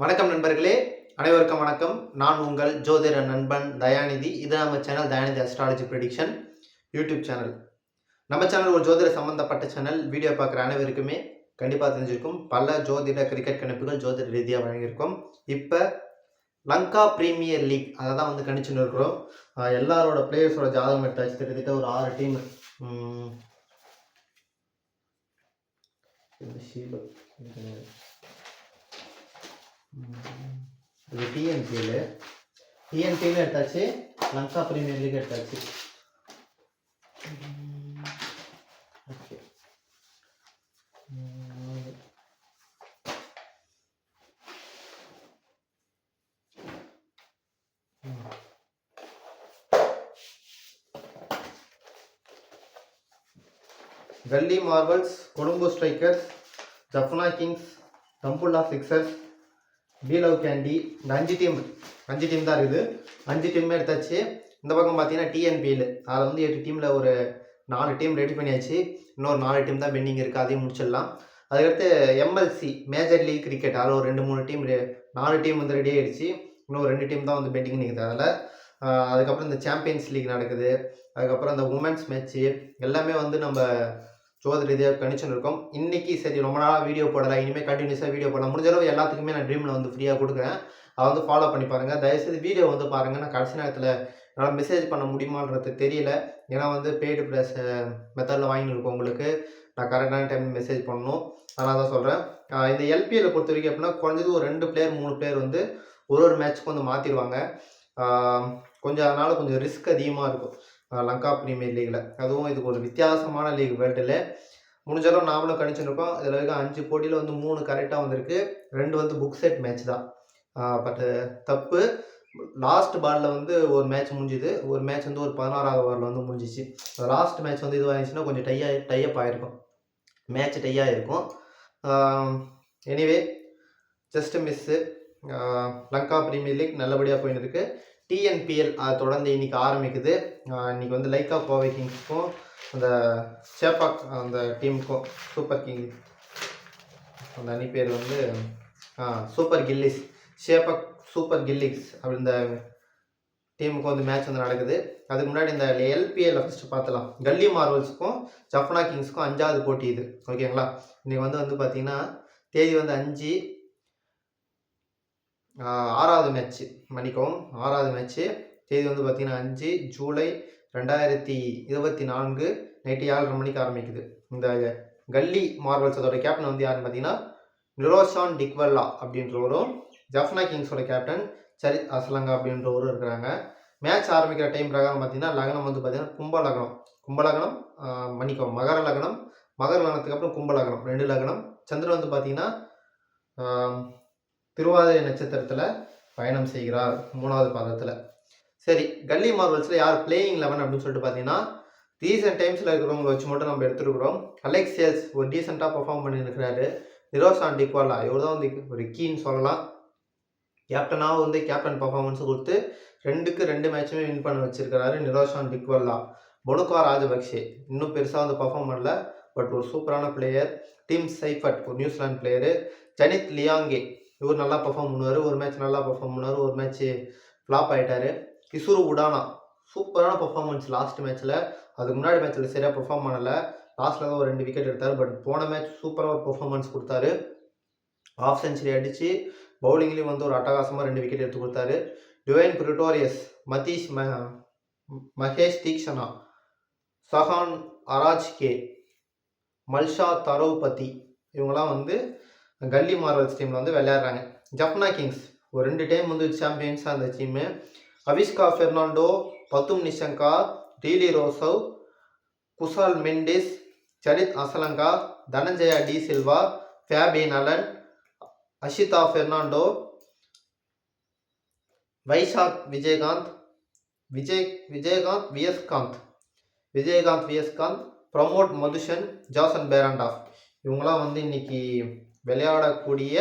வணக்கம் நண்பர்களே அனைவருக்கும் வணக்கம். நான் உங்கள் ஜோதிட நண்பன் தயாநிதி. இது நம்ம channel Dayanidhi astrology prediction YouTube channel நம்ம சேனல் ஒரு ஜோதிட சம்மந்தப்பட்ட சேனல் வீடியோ பார்க்குற அனைவருக்குமே கண்டிப்பாக தெரிஞ்சிருக்கும். பல ஜோதிட கிரிக்கெட் கணிப்புகள் ஜோதிட ரீதியாக வழங்கியிருக்கோம். இப்போ லங்கா ப்ரீமியர் லீக் அதை தான் வந்து கணிச்சுன்னு இருக்கிறோம். எல்லாரோட பிளேயர்ஸோட ஜாதகம் எடுத்தாச்சு கிட்டத்தட்ட ஒரு ஆறு டீம் இது டிஎன்பியில் டிஎன்பியில் எடுத்தாச்சு. லங்கா பிரீமியர் லீக் எடுத்தாச்சு. Okay Galle marvels Colombo strikers Jaffna kings Dambulla B love Kandy இந்த அஞ்சு டீம் அஞ்சு டீம் தான் இருக்குது. அஞ்சு டீமே எடுத்தாச்சு. இந்த பக்கம் பார்த்தீங்கன்னா டிஎன்பிஎல் அதில் வந்து எட்டு டீமில் ஒரு நாலு டீம் ரெடி பண்ணியாச்சு. இன்னொரு நாலு டீம் தான் பெண்டிங் இருக்குது அதையும் முடிச்சிடலாம். அதுக்கடுத்து எம்எல்சி மேஜர் லீக் கிரிக்கெட் அதில் ஒரு ரெண்டு மூணு டீம் நாலு டீம் வந்து ரெடி ஆகிடுச்சு இன்னும் ரெண்டு டீம் தான் வந்து பெண்டிங் நிற்குது அதில். அதுக்கப்புறம் இந்த சாம்பியன்ஸ் லீக் நடக்குது. அதுக்கப்புறம் இந்த உமன்ஸ் மேட்ச்சு எல்லாமே வந்து நம்ம ஜோதி ரீதியாக கணிச்சுன்னு இருக்கோம் சரி ரொம்ப நாளாக வீடியோ போடலை. இனிமேல் கண்டினியூஸாக வீடியோ போடலாம். முடிஞ்சளவு எல்லாத்துக்குமே நான் ட்ரீமில் வந்து ஃப்ரீயாக கொடுக்குறேன். அதை வந்து ஃபாலோ பண்ணி பாருங்கள் தயவுசெய்து வீடியோ வந்து பாருங்கள் நான் கடைசி நேரத்தில் என்னால் மெசேஜ் பண்ண முடியுமான்றது தெரியல. ஏன்னா வந்து பெய்டு ப்ளஸ் மெத்தடில் வாங்கியிருக்கோம் இருக்கோம் உங்களுக்கு. நான் கரெக்டான டைம் மெசேஜ் பண்ணணும். அதனால் தான் சொல்கிறேன் இந்த எல்பிஎல் பொறுத்த வரைக்கும் எப்படின்னா குறைஞ்சது ஒரு ரெண்டு பிளேயர் மூணு பிளேயர் வந்து ஒரு ஒரு மேட்ச்சுக்கு வந்து மாற்றிடுவாங்க கொஞ்சம் அதனால் கொஞ்சம் ரிஸ்க் அதிகமாக இருக்கும். லங்கா பிரீமியர் லீகில். அதுவும் இதுக்கு ஒரு வித்தியாசமான லீக் வேர்ல்டில். முடிஞ்சாலும் நாமளும் கணிச்சுருக்கோம். இதில் இருக்க அஞ்சு போட்டியில் வந்து மூணு கரெக்டாக வந்திருக்கு. ரெண்டு வந்து புக் செட் மேட்ச் தான். பட் தப்பு. லாஸ்ட் பாலில் வந்து ஒரு மேட்ச் முடிஞ்சுது. ஒரு மேட்ச் வந்து ஒரு பதினாறாவது ஓவரில் வந்து முடிஞ்சிச்சு. லாஸ்ட் மேட்ச் வந்து இதுவாகிடுச்சுன்னா கொஞ்சம் டையாக டைஅப் ஆகிருக்கும் மேட்ச் டையாக இருக்கும் anyway just miss Lanka Premier League நல்லபடியாக போயின்னு இருக்குது டிஎன்பிஎல் அதை தொடர்ந்து இன்னைக்கு ஆரம்பிக்குது. இன்றைக்கி இன்னைக்கு வந்து லைக்கா கோவை கிங்ஸ்க்கும் அந்த சேப்பாக் அந்த டீமுக்கும் சூப்பர் கிங் அந்த அணி பேர் வந்து சூப்பர் கில்லிஸ் சேப்பாக் சூப்பர் கில்லிக்ஸ் அப்படி இந்த டீமுக்கு வந்து மேட்ச் வந்து நடக்குது. அதுக்கு முன்னாடி இந்த எல்பிஎல் ஃபஸ்ட்டு பார்த்துலாம் கல்லி மார்வல்ஸுக்கும் ஜஃப்னா கிங்ஸ்க்கும் அஞ்சாவது போட்டி இது. ஓகேங்களா? இன்றைக்கி வந்து வந்து பார்த்தீங்கன்னா தேதி வந்து அஞ்சு ஆறாவது மேட்ச்சு மன்னிக்கவும் ஆறாவது மேட்ச்சு தேதி வந்து பார்த்தீங்கன்னா அஞ்சு ஜூலை ரெண்டாயிரத்தி இருபத்தி நான்கு நைட்டு ஏழரை மணிக்கு ஆரம்பிக்குது. இந்த கல்லி மார்வல்ஸ் அதோட கேப்டன் வந்து யாருன்னு பார்த்தீங்கன்னா நிரோஷான் டிக்வல்லா அப்படின்றவரும் ஜஃப்னா கிங்ஸோட கேப்டன் சரித் அஸ்லங்கா அப்படின்றவரும் இருக்கிறாங்க. மேட்ச் ஆரம்பிக்கிற டைம் பிரகாரம் பார்த்தீங்கன்னா லக்னம் வந்து பார்த்தீங்கன்னா கும்ப லக்னம். கும்ப லக்னம் மன்னிக்கவும் மகர லக்னம். மகர லக்னத்துக்கு அப்புறம் கும்ப லக்னம். ரெண்டு லக்னம். சந்திரன் வந்து பார்த்தீங்கன்னா திருவாதிரை நட்சத்திரத்தில் பயணம் செய்கிறார் மூணாவது பாதத்தில். சரி கல்லி மார்வல்ஸில் யார் பிளேயிங் லெவன் அப்படின்னு சொல்லிட்டு பார்த்தீங்கன்னா ரீசெண்ட் டைம்ஸில் இருக்கிறவங்க வச்சு மட்டும் நம்ம எடுத்துருக்குறோம். அலெக்ஸ் சேல்ஸ் ஒரு டீசெண்டாக பர்ஃபார்ம் பண்ணியிருக்கிறாரு நிரோஷான் டிக்வாலா இவர் தான் வந்து ஒரு கீன்னு சொல்லலாம். கேப்டனாக வந்து கேப்டன் பர்ஃபார்மன்ஸ் கொடுத்து ரெண்டுக்கு ரெண்டு மேட்சுமே வின் பண்ண வச்சிருக்கிறாரு நிரோஷான் டிக்வல்லா பொனுகா ராஜபக்ஷே இன்னும் பெருசாக வந்து பர்ஃபார்ம் பண்ணல பட் ஒரு சூப்பரான பிளேயர் டீம் சைஃபட் ஒரு நியூசிலாந்து பிளேயரு ஜனித் லியாங்கே இவர் நல்லா பர்ஃபார்ம் பண்ணுவார். ஒரு மேட்ச் நல்லா பர்ஃபார்ம் பண்ணுவார். ஒரு மேட்ச் ஃப்ளாப் ஆகிட்டாரு இசுரு உடானா சூப்பரான பர்ஃபார்மன்ஸ் லாஸ்ட் மேட்ச்சில் அதுக்கு முன்னாடி மேட்ச்சில் சரியாக பர்ஃபார்ம் பண்ணலை. லாஸ்ட்டில் தான் ஒரு ரெண்டு விக்கெட் எடுத்தார். பட் போன மேட்ச் சூப்பராக ஒரு பர்ஃபார்மன்ஸ் கொடுத்தாரு. ஆஃப் செஞ்சுரி அடித்து பவுலிங்லேயும் வந்து ஒரு அட்டகாசமாக ரெண்டு விக்கெட் எடுத்து கொடுத்தாரு. டுவைன் பிரிட்டோரியஸ் மதீஷ் ம மகேஷ் தீக்ஷனா சஹான் அராஜ் கே மல்ஷா தரோபதி இவங்களாம் வந்து கல்லி மார்வல்ஸ் டீமில் வந்து விளையாடுறாங்க. ஜப்னா கிங்ஸ் ஒரு ரெண்டு டைம் வந்து சாம்பியன்ஸாக இருந்த team Avishka Fernando Pathum Nissanka Rilee Rossouw Kusal Mendis Charith Asalanka Dhananjaya de Silva Fabian Allen Asitha Fernando Vyshak Vijayakanth Vijay Vijayakanth Viyaskanth Vijayakanth Viyaskanth Pramod Madushan Jason Behrendorff இவங்களாம் வந்து இன்னைக்கு விளையாடக்கூடிய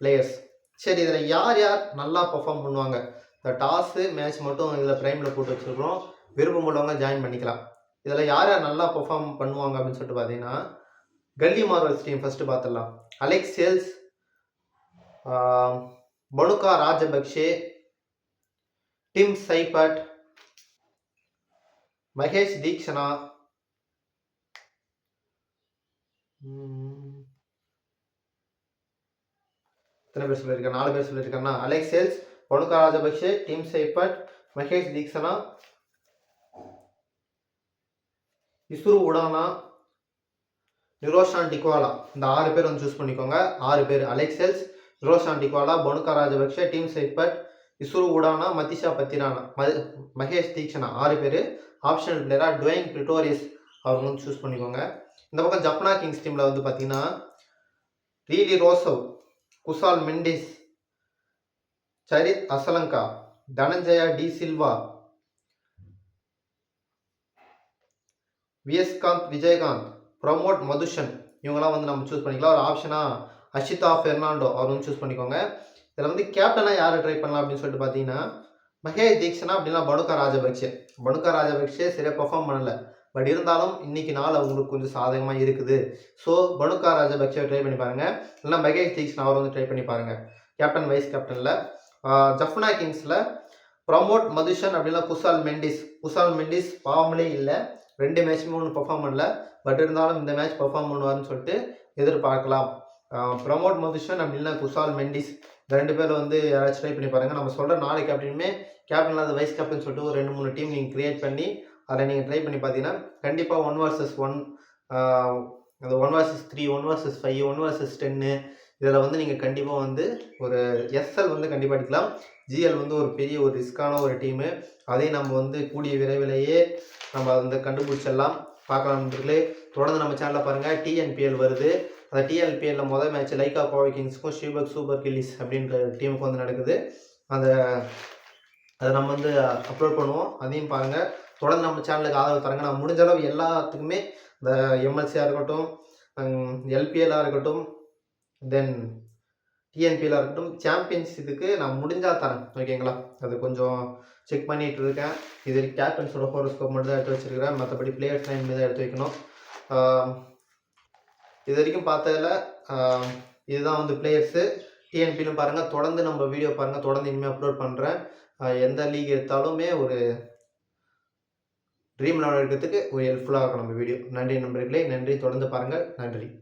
players சரி இதில் யார் யார் நல்லா பெர்ஃபார்ம் பண்ணுவாங்க? இந்த டாஸு மேட்ச் மட்டும் இதில் ப்ரைமில் போட்டு வச்சுருக்கிறோம். விருப்பம் உள்ளவங்க ஜாயின் பண்ணிக்கலாம். இதில் யார் யார் நல்லா பெர்ஃபார்ம் பண்ணுவாங்க அப்படின்னு சொல்லிட்டு பார்த்தீங்கன்னா கல்லி மார்வல்ஸ் டீம் ஃபஸ்ட்டு பார்த்துடலாம் Alex Hales Bhanuka Rajapaksa Tim Seifert Maheesh Theekshana ம். எத்தனை பேர் சொல்லியிருக்காங்க? நாலு பேர் சொல்லியிருக்காங்கன்னா Alex Hales Bhanuka Rajapaksa Tim Seifert Maheesh Theekshana Isuru Udana Niroshan Dickwella. இந்த ஆறு பேர் வந்து சூஸ் பண்ணிக்கோங்க. ஆறு பேர் Alex Hales Niroshan Dickwella Bhanuka Rajapaksa Tim Seifert Isuru Udana Matheesha Pathirana Maheesh Theekshana. ஆறு பேர். ஆப்ஷனல் பிளேயராக டுவைங் பிரிட்டோரியஸ் அவங்க வந்து சூஸ் பண்ணிக்கோங்க. இந்த பக்கம் ஜப்னா கிங்ஸ் டீமில் வந்து பார்த்தீங்கன்னா ரீலி ரோசவ். குசால் மெண்டிஸ் சரித் அசலங்கா தனஞ்சயா டி சில்வா விஎஸ்காந்த் விஜயகாந்த் ப்ரமோட் மதுஷன். இவங்கெல்லாம் வந்து நம்ம சூஸ் பண்ணிக்கலாம். ஒரு ஆப்ஷனாக அஷிதா ஃபெர்னாண்டோ அவர் வந்து சூஸ் பண்ணிக்கோங்க. இதில் வந்து கேப்டனாக யாரை ட்ரை பண்ணலாம் அப்படின்னு சொல்லிட்டு பார்த்தீங்கன்னா மகேஷ் தீக்ஷனா அப்படின்னா பனுகா ராஜபக்ஷே. பனுகா ராஜபக்ஷே சரியாக பெர்ஃபார்ம் பண்ணல. பட் இருந்தாலும் இன்னைக்கு நாள் அவங்களுக்கு கொஞ்சம் சாதகமாக இருக்குது. ஸோ பனுகா ராஜபக்சே ட்ரை பண்ணி பாருங்க. இல்லைன்னா மகேஷ் தீக்ஷனா அவர் வந்து ட்ரை பண்ணி பாருங்க. கேப்டன் வைஸ் கேப்டனில் ஜஃப்னா கிங்ஸில் ப்ரமோட் மதுஷன் அப்படின்னா குசால் மெண்டிஸ் குசால் மெண்டிஸ் பாவங்களே இல்லை. ரெண்டு மேட்சுமே ஒன்று பெர்ஃபார்ம் பண்ணல. பட் இருந்தாலும் இந்த மேட்ச் பர்ஃபார்ம் பண்ணுவார்னு சொல்லிட்டு எதிர்பார்க்கலாம். ப்ரமோட் மதுஷன் அப்படின்னா குசால் மெண்டிஸ் ரெண்டு பேர் வந்து யாராச்சும் ட்ரை பண்ணி பாருங்கள் நம்ம சொல்கிற நாலு கேப்டனுமே கேப்டன் இல்லாத வைஸ் கேப்டன் சொல்லிட்டு ஒரு ரெண்டு மூணு டீம் நீங்கள் க்ரியேட் பண்ணி அதில் நீங்கள் ட்ரை பண்ணி பார்த்தீங்கன்னா கண்டிப்பாக ஒன் வர்சஸ் ஒன் அந்த one versus three one versus five one versus டென்னு இதில் வந்து நீங்கள் கண்டிப்பாக வந்து ஒரு எஸ்எல் வந்து கண்டிப்பாக எடுக்கலாம். ஜிஎல் வந்து ஒரு பெரிய ஒரு ரிஸ்க்கான ஒரு டீமு அதையும் நம்ம வந்து கூடிய விரைவிலேயே நம்ம வந்து கண்டுபிடிச்சிடலாம். பார்க்கலாம் நண்பர்களே. தொடர்ந்து நம்ம சேனலில் பாருங்கள் டிஎன்பிஎல் வருது. அந்த டிஎன்பிஎல்ல முதல் மேட்ச் லைக்கா பவர் கிங்ஸ்க்கும் ஷூபக் சூப்பர் கில்லிஸ் அப்படின்ற டீமுக்கு வந்து நடக்குது. அந்த அதை நம்ம வந்து அப்லோட் பண்ணுவோம். அதையும் பாருங்கள் தொடர்ந்து நம்ம சேனலுக்கு ஆதரவு தரங்க. நான் முடிஞ்ச அளவு எல்லாத்துக்குமே இந்த எம்எல்சியாக இருக்கட்டும் எல்பிஎல்லாக இருக்கட்டும் தென் டிஎன்பிஎல்லாக இருக்கட்டும் சாம்பியன்ஸ் இதுக்கு நான் முடிஞ்சால் தரேன். ஓகேங்களா அது கொஞ்சம் செக் பண்ணிகிட்டு இருக்கேன். இது கேப்டன்ஸோட ஹோரோஸ்கோப் மட்டும் தான் எடுத்து வச்சுருக்கிறேன். மற்றபடி பிளேயர்ஸ் டைம் தான் எடுத்து வைக்கணும். இது வரைக்கும் பார்த்ததில் இதுதான் வந்து பிளேயர்ஸு டிஎன்பிலும் பாருங்கள் தொடர்ந்து நம்ம வீடியோ பாருங்கள் தொடர்ந்து இனிமேல் அப்லோட் பண்ணுறேன் எந்த லீக் எடுத்தாலுமே ஒரு ட்ரீம் லெவல் எடுக்கிறதுக்கு ஒரு ஹெல்ப்ஃபுல்லாக இருக்கும் நம்ம வீடியோ நன்றி நண்பர்களே. நன்றி. தொடர்ந்து பாருங்கள். நன்றி.